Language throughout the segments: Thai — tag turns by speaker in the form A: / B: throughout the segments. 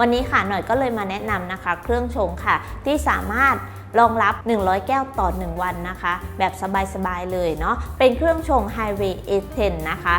A: วันนี้ค่ะหน่อยก็เลยมาแนะนำนะคะ เครื่องชงค่ะ ที่สามารถรองรับ 100 แก้วต่อ 1 วันนะคะ แบบสบายๆเลยเนาะเป็นเครื่องชง Highway S10 นะคะ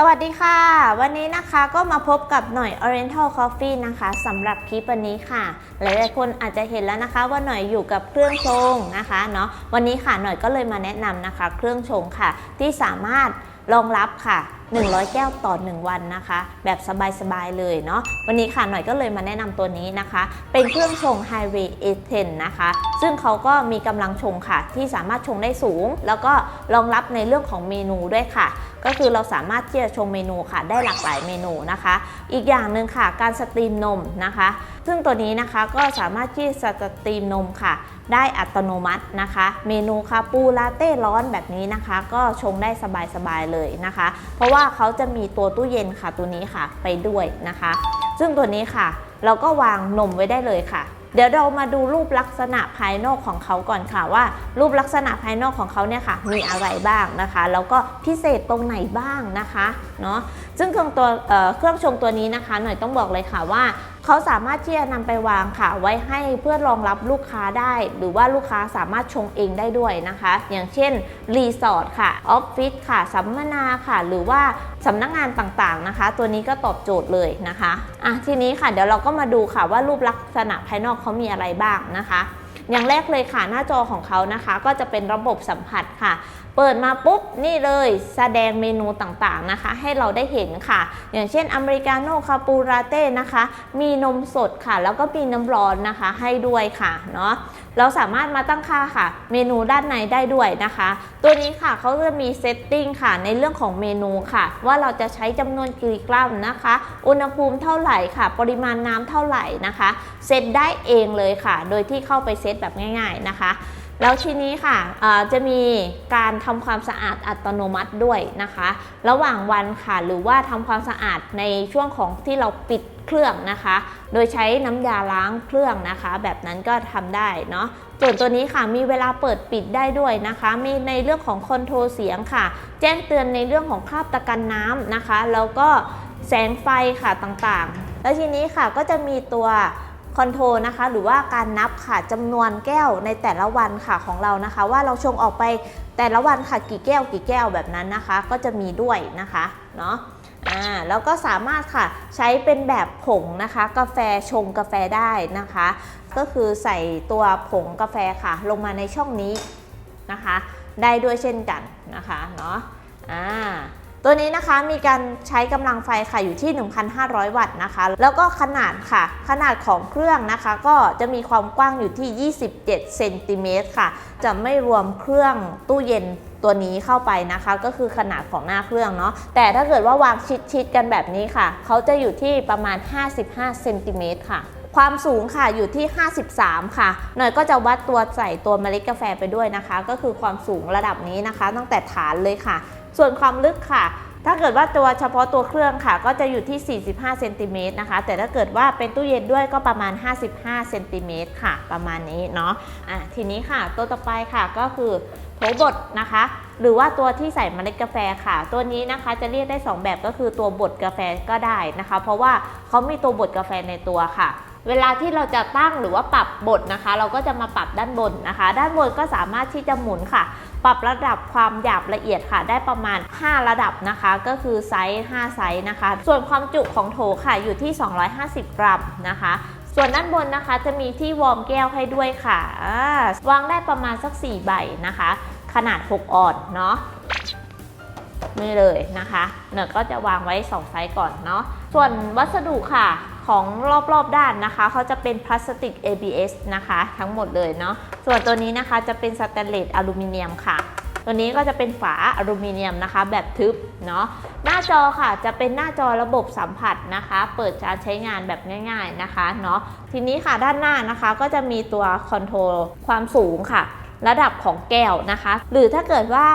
A: สวัสดีค่ะ วันนี้นะคะก็มาพบกับหน่อย Oriental Coffee นะคะสำหรับคลิปวันนี้ค่ะ หลายๆคนอาจจะเห็นแล้วนะคะว่าหน่อยอยู่กับเครื่องชงนะคะเนาะวันนี้ค่ะหน่อยก็เลยมาแนะนำนะคะ เครื่องชงค่ะ ที่สามารถรองรับค่ะ100 แก้วต่อ 1 วันนะคะ แบบสบาย ๆ เลยเนาะวันนี้ค่ะหน่อยก็เลยมาแนะนำตัวนี้นะคะ เป็นเครื่องชง Highway A10 นะคะ ซึ่งเขาก็มีกำลังชงค่ะ ที่สามารถชงได้สูง แล้วก็รองรับในเรื่องของเมนูด้วยค่ะก็คือเราสามารถที่จะชงเมนูค่ะ ได้หลากหลายเมนูนะคะ อีกอย่างหนึ่งค่ะ การสตรีมนมนะคะ ซึ่งตัวนี้นะคะก็สามารถที่จะสตรีมนมค่ะ ได้อัตโนมัตินะคะ เมนูคาปูลาเต้ร้อนแบบนี้นะคะ ก็ชงได้สบายๆเลยนะคะ เพราะว่าเขาจะมีตัวตู้เย็นค่ะตัวนี้ค่ะไปด้วยนะคะ ซึ่งตัวนี้ค่ะ เราก็วางนมไว้ได้เลยค่ะ เดี๋ยวเรามาดูรูปลักษณะภายนอกของเขาก่อนค่ะว่า รูปลักษณะภายนอกของเขาเนี่ยค่ะ มีอะไรบ้างนะคะ แล้วก็พิเศษตรงไหนบ้างนะคะเนาะซึ่งเครื่องตัวเเครื่องชงตัวนี้นะคะ หน่อยต้องบอกเลยค่ะว่า เขาสามารถที่จะนำไปวางค่ะ ไว้ให้เพื่อรองรับลูกค้าได้ หรือว่าลูกค้าสามารถชงเองได้ด้วยนะคะ อย่างเช่นรีสอร์ทค่ะออฟฟิศค่ะสัมมนาค่ะ หรือว่าสำนักงานต่างๆนะคะ ตัวนี้ก็ตอบโจทย์เลยนะคะอะทีนี้ค่ะเดี๋ยวเราก็มาดูค่ะว่ารูปลักษณะภายนอกเขามีอะไรบ้างนะคะ อย่างแรกเลยค่ะหน้าจอของเขานะคะ ก็จะเป็นระบบสัมผัสค่ะ เปิดมาปุ๊บนี่เลยแสดงเมนูต่างๆนะคะ ให้เราได้เห็นค่ะ อย่างเช่นอเมริกาโน่คาปูราเต้นะคะ มีนมสดค่ะ แล้วก็มีน้ำร้อนนะคะให้ด้วยค่ะเนาะ เราสามารถมาตั้งค่าค่ะ เมนูด้านในได้ด้วยนะคะ ตัวนี้ค่ะเขาจะมีเซตติ้งค่ะในเรื่องของเมนูค่ะ ว่าเราจะใช้จำนวนกี่กรัมนะคะ อุณหภูมิเท่าไหร่ค่ะ ปริมาณน้ำเท่าไหร่นะคะเซตได้เองเลยค่ะ โดยที่เข้าไปเซตแบบง่าย ๆนะคะแล้วทีนี้ค่ะจะมีการทำความสะอาดอัตโนมัติด้วยนะคะ ระหว่างวันค่ะ หรือว่าทำความสะอาดในช่วงของที่เราปิด เครื่องนะคะ โดยใช้น้ำยาล้างเครื่องนะคะ แบบนั้นก็ทำได้เนาะส่วนตัวนี้ค่ะมีเวลาเปิดปิดได้ด้วยนะคะ มีในเรื่องของคอนโทรลเสียงค่ะ แจ้งเตือนในเรื่องของคราบตะกันน้ำนะคะ แล้วก็แสงไฟค่ะต่างๆ แล้วทีนี้ค่ะก็จะมีตัวคอนโทรนะคะหรือว่าการนับค่ะจำนวนแก้วในแต่ละวันค่ะของเรานะคะ ว่าเราชงออกไปแต่ละวันค่ะกี่แก้วกี่แก้วแบบนั้นนะคะ ก็จะมีด้วยนะคะเนาะ แล้วก็สามารถค่ะใช้เป็นแบบผงนะคะ กาแฟชงกาแฟได้นะคะ ก็คือใส่ตัวผงกาแฟค่ะ ลงมาในช่องนี้นะคะ ได้ด้วยเช่นกันนะคะเนาะอ่า ตัวนี้นะคะมีการใช้กำลังไฟค่ะอยู่ที่ 1,500 วัตต์นะคะ แล้วก็ขนาดค่ะ ขนาดของเครื่องนะคะ ก็จะมีความกว้างอยู่ที่ 27เซนติเมตรค่ะ จะไม่รวมเครื่องตู้เย็นตัวนี้เข้าไปนะคะ ก็คือขนาดของหน้าเครื่องเนาะแต่ถ้าเกิดว่าวางชิดๆกันแบบนี้ค่ะ เขาจะอยู่ที่ประมาณ 55เซนติเมตรค่ะความสูงค่ะอยู่ที่ 53 ค่ะ หน่อยก็จะวัดตัวใส่ตัวเมล็ดกาแฟไปด้วยนะคะ ก็คือความสูงระดับนี้นะคะ ตั้งแต่ฐานเลยค่ะ ส่วนความลึกค่ะ ถ้าเกิดว่าตัวเฉพาะตัวเครื่องค่ะ ก็จะอยู่ที่ 45เซนติเมตรนะคะ แต่ถ้าเกิดว่าเป็นตู้เย็นด้วยก็ประมาณ 55เซนติเมตรค่ะ ประมาณนี้เนาะอะทีนี้ค่ะ ตัวต่อไปค่ะก็คือโถบดนะคะ หรือว่าตัวที่ใส่เมล็ดกาแฟค่ะ ตัวนี้นะคะจะเรียกได้ 2 แบบก็คือตัวบดกาแฟก็ได้นะคะ เพราะว่าเขามีตัวบดกาแฟในตัวค่ะ เวลาที่เราจะตั้งหรือว่าปรับบดนะคะ เราก็จะมาปรับด้านบนนะคะ ด้านบนก็สามารถที่จะหมุนค่ะ ปรับระดับความหยาบละเอียดค่ะ ได้ประมาณ 5 ระดับนะคะ ก็คือไซส์ 5 ไซส์นะคะ ส่วนความจุของโถค่ะอยู่ที่ 250 กรัมนะคะส่วนด้านบนนะคะจะมีที่วอร์มแก้วให้ด้วยค่ะ วางได้ประมาณสัก 4 ใบนะคะ ขนาด 6 ออนเนาะนี่เลยนะคะ เนยก็จะวางไว้ 2 ไซส์ก่อนเนาะ ส่วนวัสดุค่ะ ของรอบๆด้านนะคะเขาจะเป็นพลาสติก ABS นะคะ ทั้งหมดเลยเนาะส่วนตัวนี้นะคะจะเป็นสแตนเลสอลูมิเนียมค่ะ ตัวนี้ก็จะเป็นฝาอลูมิเนียมนะคะ แบบทึบเนาะหน้าจอค่ะจะเป็นหน้าจอระบบสัมผัสนะคะ เปิดการใช้งานแบบง่าย ๆนะคะเนาะทีนี้ค่ะด้านหน้านะคะก็จะมีตัวคอนโทรลความสูงค่ะระดับของแก้วนะคะ หรือถ้าเกิดว่า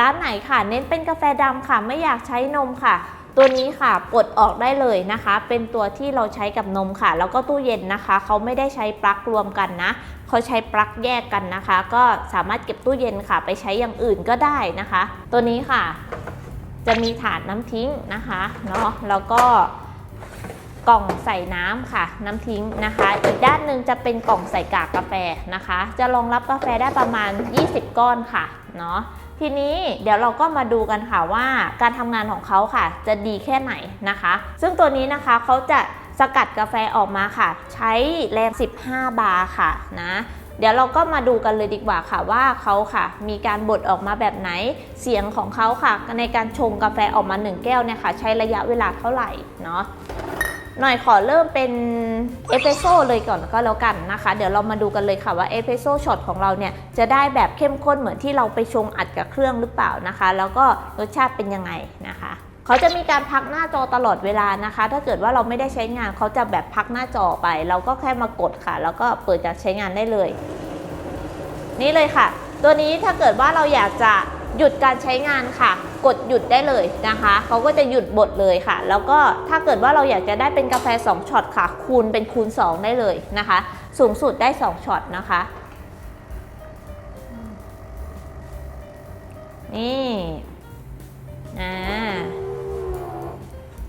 A: ร้านไหนค่ะ เน้นเป็นกาแฟดำค่ะ ไม่อยากใช้นมค่ะ ตัวนี้ค่ะปลดออกได้เลยนะคะ เป็นตัวที่เราใช้กับนมค่ะ แล้วก็ตู้เย็นนะคะ เขาไม่ได้ใช้ปลั๊กรวมกันนะเขาใช้ปลั๊กแยกกันนะคะ ก็สามารถเก็บตู้เย็นค่ะ ไปใช้อย่างอื่นก็ได้นะคะ ตัวนี้ค่ะ จะมีถาดน้ำทิ้งนะคะเนาะแล้วก็กล่องใส่น้ำค่ะ น้ำทิ้งนะคะ อีกด้านหนึ่งจะเป็นกล่องใส่กากกาแฟนะคะ จะรองรับกาแฟได้ประมาณ 20 ก้อนค่ะเนาะ ทีนี้เดี๋ยวเราก็มาดูกันค่ะว่าการทำงานของเขาค่ะ จะดีแค่ไหนนะคะ ซึ่งตัวนี้นะคะเขาจะสกัดกาแฟออกมาค่ะ ใช้แรง 15 บาร์ค่ะนะเดี๋ยวเราก็มาดูกันเลยดีกว่าค่ะว่าเขาค่ะ มีการบดออกมาแบบไหนเสียงของเขาค่ะ ในการชงกาแฟออกมา 1 แก้วเนี่ยค่ะ ใช้ระยะเวลาเท่าไหร่เนาะ หน่อยขอเริ่มเป็นเอสเปรสโซ่เลยก่อนก็แล้วกันนะคะ เดี๋ยวเรามาดูกันเลยค่ะว่าเอสเปรสโซ่ช็อตของเราเนี่ยจะได้แบบเข้มข้นเหมือนที่เราไปชงอัดกับเครื่องหรือเปล่านะคะ แล้วก็รสชาติเป็นยังไงนะคะเขาจะมีการพักหน้าจอตลอดเวลานะคะ ถ้าเกิดว่าเราไม่ได้ใช้งานเขาจะแบบพักหน้าจอไป เราก็แค่มากดค่ะ แล้วก็เปิดการใช้งานได้เลย นี่เลยค่ะ ตัวนี้ถ้าเกิดว่าเราอยากจะหยุดการใช้งานค่ะ กดหยุดได้เลยนะคะเขาก็จะหยุดบดเลยค่ะ แล้วก็ถ้าเกิดว่าเราอยากจะได้เป็นกาแฟ 2ช็อตค่ะ คูณเป็นคูณ 2 ได้เลยนะคะ สูงสุดได้ 2ช็อตนะคะ นี่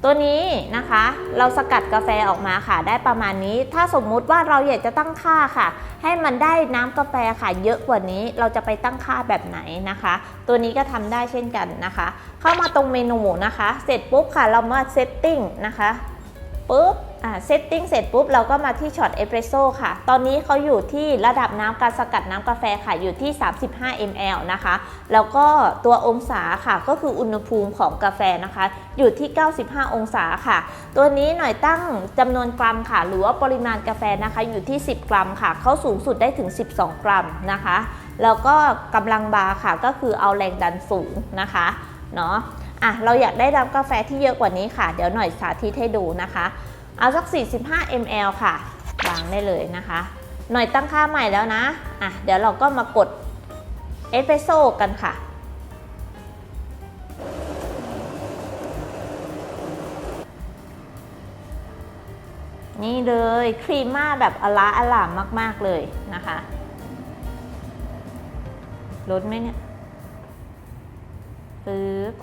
A: ตัวนี้นะคะเราสกัดกาแฟออกมาค่ะ ได้ประมาณนี้ ถ้าสมมุติว่าเราอยากจะตั้งค่าค่ะ ให้มันได้น้ำกาแฟค่ะ เยอะกว่านี้เราจะไปตั้งค่าแบบไหนนะคะ ตัวนี้ก็ทำได้เช่นกันนะคะ เข้ามาตรงเมนูนะคะ เสร็จปุ๊บค่ะเรามาเซตติ้งนะคะปุ๊บ เซตติ้งเสร็จปุ๊บเราก็มาที่ช็อตเอสเปรสโซ่ค่ะ ตอนนี้เขาอยู่ที่ระดับน้ำการสกัดน้ำกาแฟค่ะอยู่ที่ 35 ml นะคะ แล้วก็ตัวองศาค่ะก็คืออุณหภูมิของกาแฟนะคะ อยู่ที่ 95 องศาค่ะ ตัวนี้หน่อยตั้งจำนวนกรัมค่ะ หรือว่าปริมาณกาแฟนะคะอยู่ที่ 10 กรัมค่ะเขาสูงสุดได้ถึง 12 กรัมนะคะ แล้วก็กำลังบาร์ค่ะก็คือเอาแรงดันสูงนะคะเนาะอะเราอยากได้รับกาแฟที่เยอะกว่านี้ค่ะ เดี๋ยวหน่อยสาธิตให้ดูนะคะ เอาสัก 45 ml ค่ะ วางได้เลยนะคะ หน่อยตั้งค่าใหม่แล้วนะอะเดี๋ยวเราก็มากดเอสเปรสโซ่กันค่ะนี่เลยครีมมาแบบอลาอลามมาก ๆ เลยนะคะลดไหมเนี่ยปึ๊บ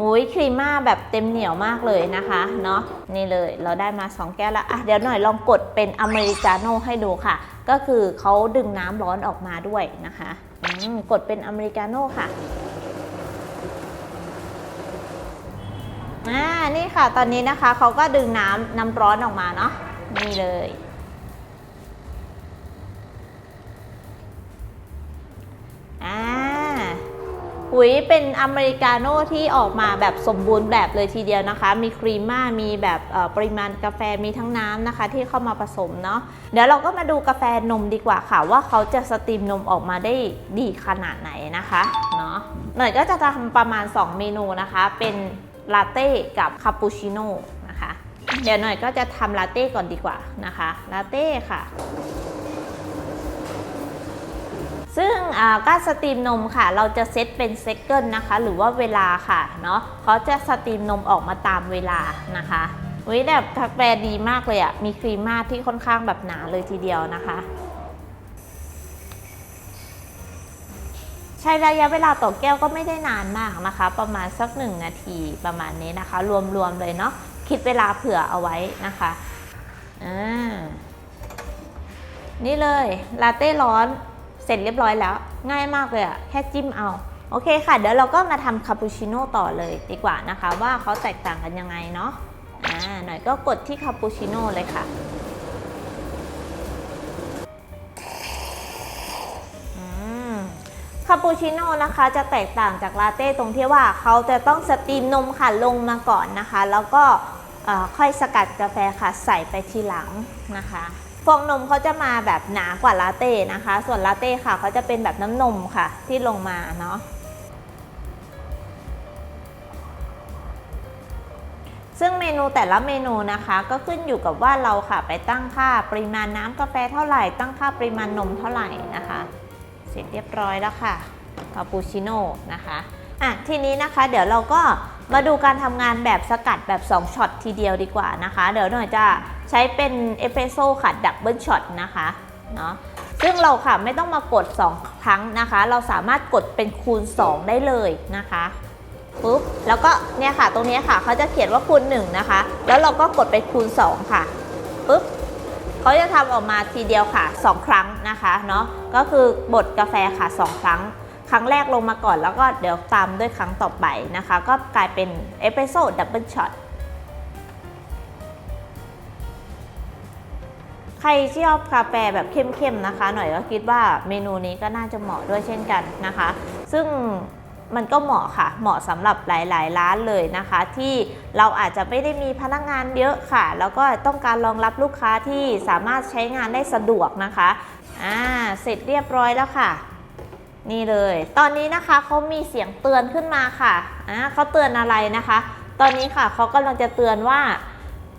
A: อุ้ยครีมม่าแบบเต็มเหนียวมากเลยนะคะเนาะนี่เลยเราได้มา 2 แก้วแล้วอะเดี๋ยวหน่อยลองกดเป็นอเมริกาโน่ให้ดูค่ะ ก็คือเขาดึงน้ำร้อนออกมาด้วยนะคะกดเป็นอเมริกาโน่ค่ะอ่านี่ค่ะตอนนี้นะคะเขาก็ดึงน้ำน้ำร้อนออกมาเนาะนี่เลย หุยเป็นอเมริกาโน่ที่ออกมาแบบสมบูรณ์แบบเลยทีเดียวนะคะ มีครีมม่ามีแบบปริมาณกาแฟมีทั้งน้ำนะคะ ที่เข้ามาผสมเนาะเดี๋ยวเราก็มาดูกาแฟนมดีกว่าค่ะ ว่าเขาจะสตรีมนมออกมาได้ดีขนาดไหนนะคะเนาะหน่อยก็จะทำประมาณ 2 เมนูนะคะ เป็นลาเต้กับคาปูชิโน่นะคะ เดี๋ยวหน่อยก็จะทำลาเต้ก่อนดีกว่านะคะลาเต้ค่ะ ซึ่งอ่าการสตรีมนมค่ะ เราจะเซตเป็นเซคเกิลนะคะ หรือว่าเวลาค่ะเนาะเขาจะสตรีมนมออกมาตามเวลานะคะวิแบบกาแฟดีมากเลยอะ่ะมีครีมมาที่ค่อนข้างแบบหนาเลยทีเดียวนะคะใช้ระยะเวลาต่อแก้วก็ไม่ได้นานมากนะคะ ประมาณสักหนึ่งนาทีประมาณนี้นะคะ รวมๆเลยเนาะคิดเวลาเผื่อเอาไว้นะคะอ่านี่เลยลาเต้ร้อน เสร็จเรียบร้อยแล้ว ง่ายมากเลยอะแค่จิ้มเอา โอเคค่ะ เดี๋ยวเราก็มาทำคาปูชิโน่ต่อเลยดีกว่านะคะ ว่าเขาแตกต่างกันยังไงเนาะอ่าหน่อยก็กดที่คาปูชิโน่เลยค่ะอืมคาปูชิโน่นะคะจะแตกต่างจากลาเต้ตรงที่ว่าเขาจะต้องสตรีมนมค่ะลงมาก่อนนะคะ แล้วก็ค่อยสกัดกาแฟค่ะใส่ไปทีหลังนะคะ ฟองนมเขาจะมาแบบหนากว่าลาเต้นะคะ ส่วนลาเต้ค่ะเขาจะเป็นแบบน้ำนมค่ะที่ลงมาเนาะซึ่งเมนูแต่ละเมนูนะคะก็ขึ้นอยู่กับว่าเราค่ะไปตั้งค่าปริมาณน้ำกาแฟเท่าไหร่ ตั้งค่าปริมาณนมเท่าไหร่นะคะ เสร็จเรียบร้อยแล้วค่ะคาปูชิโน่นะคะอะทีนี้นะคะเดี๋ยวเราก็มาดูการทำงานแบบสกัดแบบ 2ช็อตทีเดียวดีกว่านะคะ เดี๋ยวหน่อยจะ ใช้เป็นเอสเปรสโซ่ค่ะดับเบิลช็อตนะคะเนาะซึ่งเราค่ะไม่ต้องมากด 2 ครั้งนะคะ เราสามารถกดเป็นคูณ 2 ได้เลยนะคะปุ๊บแล้วก็เนี่ยค่ะตรงนี้ค่ะเขาจะเขียนว่าคูณ1นะคะ แล้วเราก็กดไปคูณ 2 ค่ะปุ๊บเขาจะทำออกมาทีเดียวค่ะ 2 ครั้งนะคะเนาะก็คือบดกาแฟค่ะ 2 ครั้ง ครั้งแรกลงมาก่อนแล้วก็เดี๋ยวตามด้วยครั้งต่อไปนะคะ ก็กลายเป็นเอสเปรสโซ่ดับเบิลช็อต ใครที่ชอบกาแฟแบบเข้มๆนะคะ หน่อยก็คิดว่าเมนูนี้ก็น่าจะเหมาะด้วยเช่นกันนะคะ ซึ่งมันก็เหมาะค่ะ เหมาะสำหรับหลาย ๆ ร้านเลยนะคะ ที่เราอาจจะไม่ได้มีพนักงานเยอะค่ะ แล้วก็ต้องการรองรับลูกค้าที่สามารถใช้งานได้สะดวกนะคะอ่าเสร็จเรียบร้อยแล้วค่ะ นี่เลย ตอนนี้นะคะเขามีเสียงเตือนขึ้นมาค่ะอ่าเขาเตือนอะไรนะคะ ตอนนี้ค่ะเขากำลังจะเตือนว่า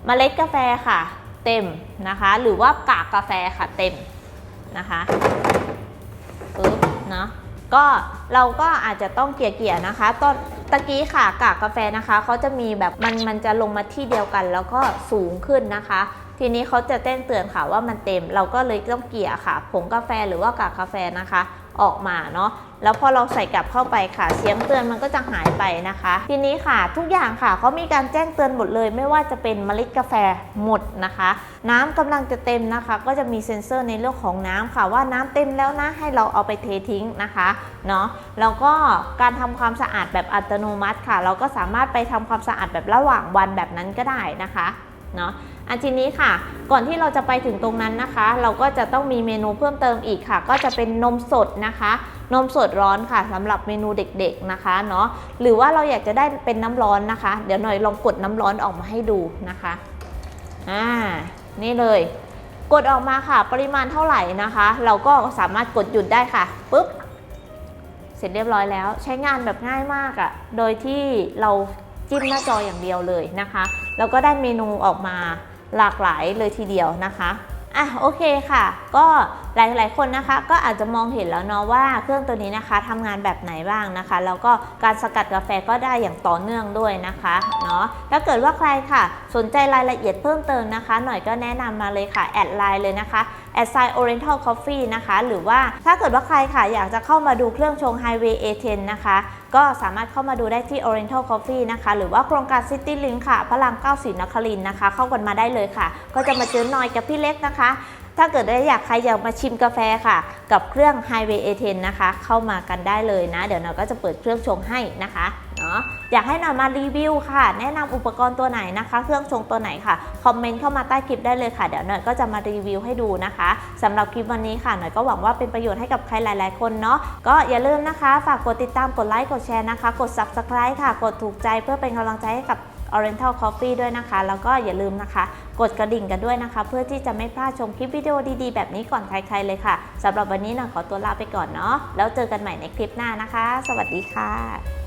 A: เมล็ดกาแฟค่ะ เต็มนะคะ หรือว่ากากกาแฟค่ะเต็มนะคะปึ๊บเนาะก็เราก็อาจจะต้องเกลี่ยๆนะคะตอนตะกี้ค่ะกากกาแฟนะคะเขาจะมีแบบมันมันจะลงมาที่เดียวกัน แล้วก็สูงขึ้นนะคะ ทีนี้เขาจะแจ้งเตือนค่ะว่ามันเต็ม เราก็เลยต้องเกลี่ยค่ะ ผงกาแฟหรือว่ากากกาแฟนะคะ ออกมาเนาะ แล้วพอเราใส่กลับเข้าไปค่ะ เสียงเตือนมันก็จะหายไปนะคะ ทีนี้ค่ะทุกอย่างค่ะเขามีการแจ้งเตือนหมดเลย ไม่ว่าจะเป็นเมล็ดกาแฟหมดนะคะ น้ำกำลังจะเต็มนะคะ ก็จะมีเซ็นเซอร์ในเรื่องของน้ำค่ะ ว่าน้ำเต็มแล้วนะให้เราเอาไปเททิ้งนะคะเนาะแล้วก็การทำความสะอาดแบบอัตโนมัติค่ะ เราก็สามารถไปทำความสะอาดแบบระหว่างวันแบบนั้นก็ได้นะคะ เนาะอันทีนี้ค่ะ ก่อนที่เราจะไปถึงตรงนั้นนะคะ เราก็จะต้องมีเมนูเพิ่มเติมอีกค่ะ ก็จะเป็นนมสดนะคะ นมสดร้อนค่ะสำหรับเมนูเด็กๆนะคะเนาะหรือว่าเราอยากจะได้เป็นน้ำร้อนนะคะ เดี๋ยวหน่อยลองกดน้ำร้อนออกมาให้ดูนะคะอ่านี่เลย กดออกมาค่ะ ปริมาณเท่าไหร่นะคะ เราก็สามารถกดหยุดได้ค่ะปุ๊บเสร็จเรียบร้อยแล้ว ใช้งานแบบง่ายมากอะ่ะ โดยที่เรา จิ้มหน้าจออย่างเดียวเลยนะคะ แล้วก็ได้เมนูออกมาหลากหลายเลยทีเดียวนะคะอะโอเคค่ะ ก็ หลายๆ คนนะคะก็อาจจะมองเห็นแล้วเนาะว่าเครื่องตัวนี้นะคะทำงานแบบไหนบ้างนะคะ แล้วก็การสกัดกาแฟก็ได้อย่างต่อเนื่องด้วยนะคะเนาะถ้าเกิดว่าใครค่ะ สนใจรายละเอียดเพิ่มเติมนะคะ หน่อยก็แนะนำมาเลยค่ะแอดไลน์เลยนะคะแอดไซ Oriental Coffee นะคะหรือว่าถ้าเกิดว่าใครค่ะอยากจะเข้ามาดูเครื่องชง Highway A10 นะคะ ก็สามารถเข้ามาดูได้ที่ Oriental Coffee นะคะ หรือว่าโครงการ City Link ค่ะพระราม9ศรีนครินทร์นะคะ เข้ากันมาได้เลยค่ะ ก็จะมาเจอหน่อยกับพี่เล็กนะคะ ถ้าเกิดได้อยากใครอยากมาชิมกาแฟค่ะ กับเครื่อง Highway A10 นะคะ เข้ามากันได้เลยนะ เดี๋ยวเราก็จะเปิดเครื่องชงให้นะคะเนาะอยากให้หน่อยมารีวิวค่ะ แนะนำอุปกรณ์ตัวไหนนะคะ เครื่องชงตัวไหนค่ะคอมเมนต์เข้ามาใต้คลิปได้เลยค่ะ เดี๋ยวหน่อยก็จะมารีวิวให้ดูนะคะสำหรับคลิปวันนี้ค่ะหน่อยก็หวังว่าเป็นประโยชน์ให้กับใครหลาย ๆ คนเนาะก็อย่าลืมนะคะ ฝากกดติดตามกดไลค์กดแชร์นะคะ กด subscribe ค่ะ กดถูกใจเพื่อเป็นกำลังใจให้กับ Oriental Coffee ด้วยนะคะ แล้วก็อย่าลืมนะคะ กดกระดิ่งกันด้วยนะคะ เพื่อที่จะไม่พลาดชมคลิปวิดีโอดีๆ แบบนี้ก่อนใครๆเลยค่ะสำหรับวันนี้น่อยขอตัวลาไปก่อนเนาะแล้วเจอกันใหม่ในคลิปหน้านะคะ สวัสดีค่ะ